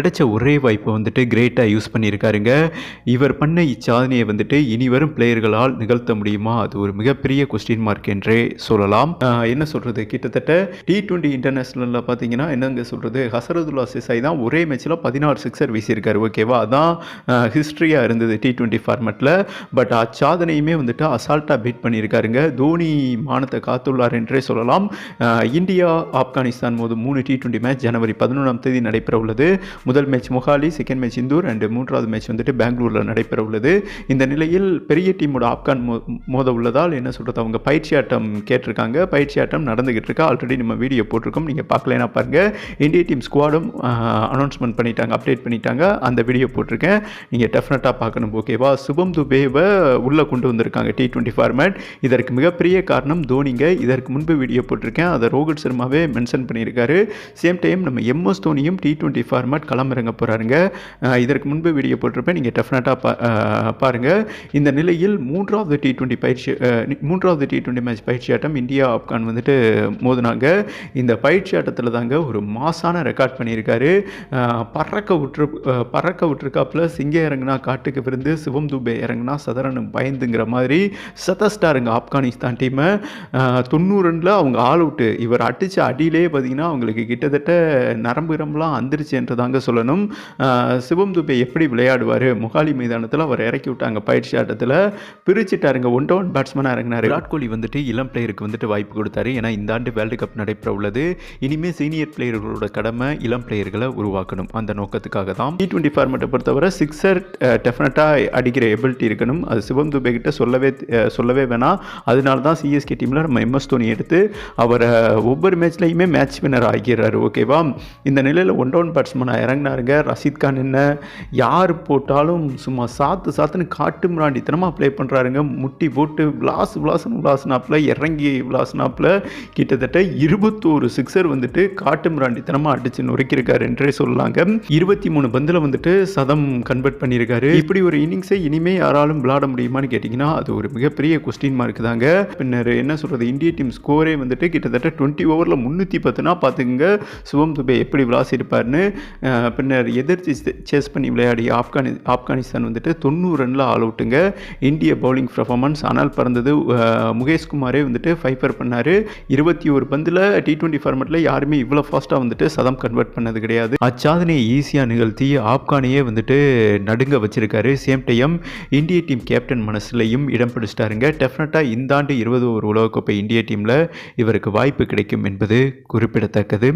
கிடைச்ச ஒரே வாய்ப்பை வந்துட்டு கிரேட்டாக யூஸ் பண்ணியிருக்காருங்க. இவர் பண்ண இச்சாதனையை வந்துட்டு இனி வரும் பிளேயர்களால் நிகழ்த்த முடியுமா? அது ஒரு மிகப்பெரிய கொஸ்டின் மார்க் என்றே சொல்லலாம். என்ன சொல்கிறது கிட்டத்தட்ட டி டுவெண்ட்டி இன்டர்நேஷ்னலில் பார்த்தீங்கன்னா என்னங்க சொல்கிறது ஹசரதுல்லா சிசாய் தான் ஒரே மேட்ச்சில் பதினாறு சிக்ஸர் வீசியிருக்காரு. ஓகேவா அதான் ஹிஸ்ட்ரியாக இருந்தது டி டுவெண்ட்டி ஃபார்மெட்டில் பட் அச்சாதனையுமே வந்துட்டு அசால்ட்டாக பீட் பண்ணியிருக்காருங்க. தோனி மானத்தை காத்துள்ளார் என்றே சொல்லலாம். இந்தியா ஆப்கானிஸ்தான் மோது மூணு டி டுவெண்ட்டி மேட்ச் ஜனவரி பதினொன்றாம் தேதி நடைபெற உள்ளது முதல் match Mohali second match Indore and மூன்றாவது மேட்ச் வந்துட்டு பெங்களூரில் நடைபெற உள்ளது. இந்த நிலையில் பெரிய டீமோட ஆப்கான் மோ மோத உள்ளதால் என்ன சொல்கிறது அவங்க பயிற்சி ஆட்டம் கேட்டிருக்காங்க. பயிற்சி ஆட்டம் நடந்துகிட்டு இருக்கா. ஆல்ரெடி நம்ம வீடியோ போட்டிருக்கோம். நீங்கள் பார்க்கலனா பாருங்கள் இந்திய டீம் ஸ்குவாடும் அனௌன்ஸ்மெண்ட் பண்ணிட்டாங்க அப்டேட் பண்ணிட்டாங்க. அந்த வீடியோ போட்டிருக்கேன். நீங்கள் டெஃபினட்டாக பார்க்கணும் ஓகேவா சுபம் துபேவை உள்ளே கொண்டு வந்திருக்காங்க டி டுவெண்ட்டி ஃபார்மேட் இதற்கு மிகப்பெரிய காரணம் தோனிங்க. இதற்கு முன்பு வீடியோ போட்டிருக்கேன். அதை ரோஹித் சர்மாவே மென்ஷன் பண்ணியிருக்காரு. சேம் டைம் நம்ம எம்எஸ் தோனியும் டி டுவெண்ட்டி ஃபார்மேட் களமிறங்க போகிறாருங்க இதற்கு முன்பு வீடியோ போட்டிருப்பேன். நீங்கள் டெஃபினட்டாக பா பாருங்கள் இந்த நிலையில் மூன்றாவது டி டுவெண்ட்டி பயிற்சி மூன்றாவது டி டுவெண்ட்டி மேட்ச் பயிற்சி ஆட்டம் இந்தியா ஆப்கான் வந்துட்டு மோதினாங்க. இந்த பயிற்சி ஆட்டத்தில் தாங்க ஒரு மாசான ரெக்கார்ட் பண்ணியிருக்காரு. பறக்க விட்டுரு பறக்க விட்டுருக்காப்புல சிங்கம் இறங்குனா காட்டுக்கு விருந்து சிவம் துபே இறங்குனா சதரனு பயந்துங்கிற மாதிரி சதஸ்டாருங்க ஆப்கானிஸ்தான் டீமை தொண்ணூறு ரனில் அவங்க ஆல் அவுட்டு. இவர் அடித்த அடியிலே பார்த்தீங்கன்னா அவங்களுக்கு கிட்டத்தட்ட நரம்பு இரம்புலாம் அந்திருச்சு என்று தாங்க சொல்லணும். சிவம் துபே எப்படி விளையாடுவார்? முகாலி மைதானத்தில் அவர் இறக்கி விட்டாங்க பயிற்சி ஆட்டத்தில். பிரிச்சுட்டாருங்க. ஒன் ஒன் பேட்ஸ்மேனாக இறங்கினார். விராட் கோலி வந்துட்டு இளம் பிளேயருக்கு வந்துட்டு வாய்ப்பு கொடுத்தாரு. ஏன்னா இந்த ஆண்டு வேர்ல்டு கப் நடைபெற உள்ளது. இனிமேல் சீனியர் பிளேயர்களோட கடமை இளம் பிளேயர்களை உருவாக்கணும். அந்த நோக்கத்துக்காக தான். டி டுவெண்ட்டி ஃபார்மெட்டை பொறுத்தவரை சிக்ஸர் டெஃபினட்டாக அடிக்கிற எபிலிட்டி இருக்கணும். அது சிவம் துபே கிட்ட சொல்லவே சொல்லவே வேணாம். அதனால தான் சிஎஸ்கே டீமில் நம்ம எம்எஸ் தோனி எடுத்து அவரை ஒவ்வொரு மேட்ச்லையுமே மேட்ச் வின்னர் ஆகிறாரு ஓகேவா இந்த நிலையில் ஒன் டவுன் பேட்ஸ்மேனாக இறங்கினாருங்க ரஷீத் கான் என்ன? யார் போட்டாலும் சும்மா சாத்து சாத்துன்னு காட்டு மிராண்டித்தனமாக ப்ளே பண்ணுறாருங்க முட்டி போட்டு விளாஸ் விளாசன் விளாஸ்னாப்பில் இறங்கி விளாஸ்னாப்பில் கிட்டத்தட்ட இருபத்தோரு சிக்ஸர் வந்துட்டு காட்டு மிராண்டித்தனமாக அடிச்சு நொறுக்கியிருக்காரு என்றே சொல்லலாங்க. இருபத்தி மூணு பந்தில் வந்துட்டு சதம் கன்வெர்ட் பண்ணியிருக்காரு. இப்படி ஒரு இன்னிங்ஸை இனிமே யாராலும் விளாட முடியுமான்னு கேட்டிங்கன்னா அது ஒரு மிகப்பெரிய கொஸ்டின் மார்க் தாங்க. பின்னர் என்ன சொல்கிறது இந்திய டீம் ஸ்கோரே வந்துட்டு கிட்டத்தட்ட டுவெண்ட்டி ஓவரில் முந்நூற்றி பத்துனா பார்த்துக்குங்க சிவம் துபே எப்படி விளாசிருப்பார்னு பின்னர் எதிர்த்து சேஸ் பண்ணி விளையாடி ஆப்கானி ஆப்கானிஸ்தான் வந்துட்டு தொண்ணூறு ரனில் ஆல் அவுட்டுங்க. இந்திய பவுலிங் பர்ஃபார்மன்ஸ் ஆனால் பறந்தது. முகேஷ்குமாரே வந்துட்டு ஃபைஃபர் பண்ணார். இருபத்தி ஒரு பந்தில் டி டுவெண்ட்டி ஃபார்மெட்டில் யாருமே இவ்வளோ ஃபாஸ்ட்டாக வந்துட்டு சதம் கன்வெர்ட் பண்ணது கிடையாது. அச்சாதனையை ஈஸியாக நிகழ்த்தி ஆப்கானியே வந்துட்டு நடுங்க வச்சிருக்காரு. சேம் டைம் இந்திய டீம் கேப்டன் மனசுலையும் இடம் பிடிச்சிட்டாருங்க. டெஃபினட்டாக இந்த ஆண்டு இருபது ஒரு உலகக்கோப்பை இந்திய டீமில் இவருக்கு வாய்ப்பு கிடைக்கும் என்பது குறிப்பிடத்தக்கது.